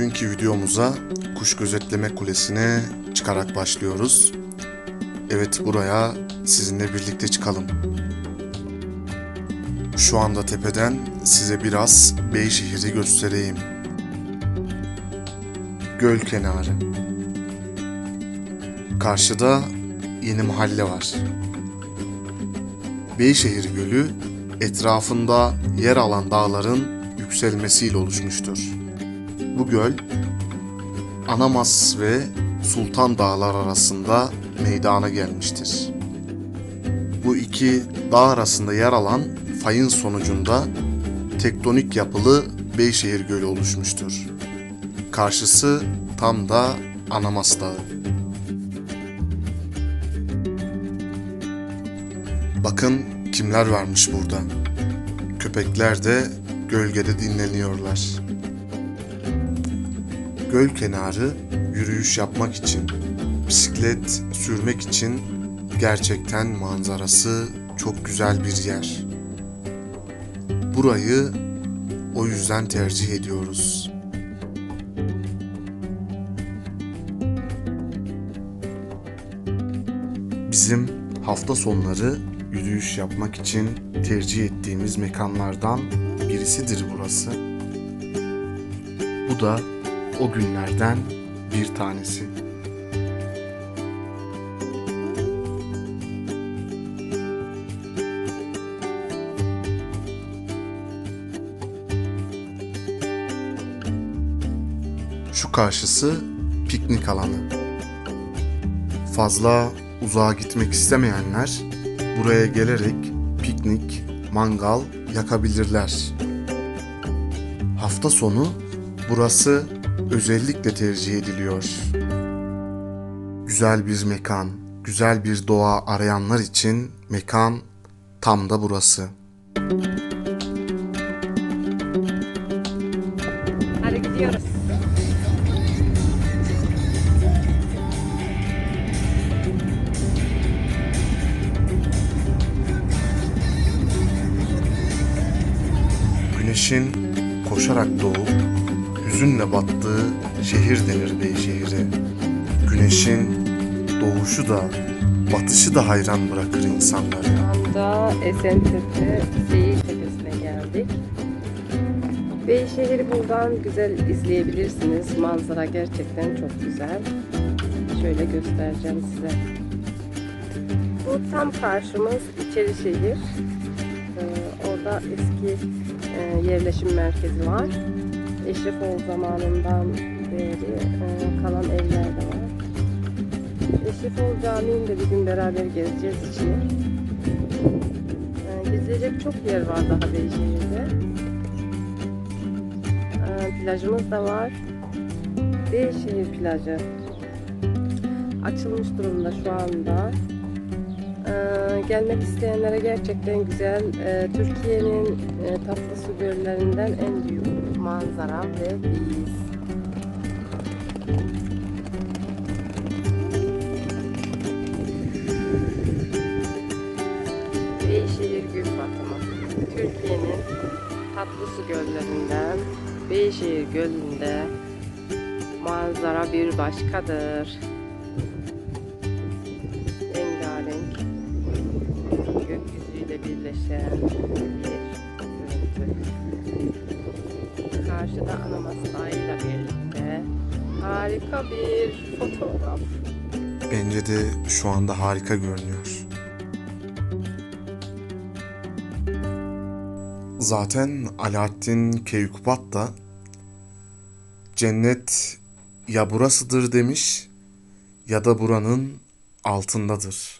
Bugünkü videomuza kuş gözetleme kulesine çıkarak başlıyoruz. Evet buraya sizinle birlikte çıkalım. Şu anda tepeden size biraz Beyşehir'i göstereyim. Göl kenarı. Karşıda yeni mahalle var. Beyşehir Gölü etrafında yer alan dağların yükselmesiyle oluşmuştur. Bu göl Anamas ve Sultan Dağlar arasında meydana gelmiştir. Bu iki dağ arasında yer alan fayın sonucunda tektonik yapılı Beyşehir Gölü oluşmuştur. Karşısı tam da Anamas Dağı. Bakın kimler varmış burada. Köpekler de gölgede dinleniyorlar. Göl kenarı yürüyüş yapmak için, bisiklet sürmek için gerçekten manzarası çok güzel bir yer. Burayı o yüzden tercih ediyoruz. Bizim hafta sonları yürüyüş yapmak için tercih ettiğimiz mekanlardan birisidir burası. Bu da o günlerden bir tanesi. Şu karşısı piknik alanı. Fazla uzağa gitmek istemeyenler buraya gelerek piknik, mangal yakabilirler. Hafta sonu burası özellikle tercih ediliyor. Güzel bir mekan, güzel bir doğa arayanlar için mekan tam da burası. Hadi gidiyoruz. Güneşin koşarak doğup hüzünle battığı şehir denir Beyşehir'e. Güneşin doğuşu da batışı da hayran bırakır insanları. Anda Esentepe Seyir Tepesi'ne geldik. Beyşehir'i buradan güzel izleyebilirsiniz. Manzara gerçekten çok güzel. Şöyle göstereceğim size. Bu tam karşımız İçerişehir. Ee, orada eski e, yerleşim merkezi var. Eşrefoğlu zamanından beri e, kalan evler de var. Eşrefoğlu Camii'ni de bir gün beraber gezeceğiz içine. Ee, gezilecek çok yer var daha Beyşehir'de. Ee, plajımız da var. Beyşehir plajı. Açılmış durumda şu anda. Gelmek isteyenlere gerçekten güzel. Ee, Türkiye'nin e, tatlı su göllerinden en büyük manzara ve biz. Beyşehir Gül Batımı. Türkiye'nin tatlı su göllerinden Beyşehir Gölü'nde manzara bir başkadır. Görüntü. Karşıda Anamas ile birlikte harika bir fotoğraf. Bence de şu anda harika görünüyor. Zaten Alaaddin Keykubat da cennet ya burasıdır demiş ya da buranın altındadır.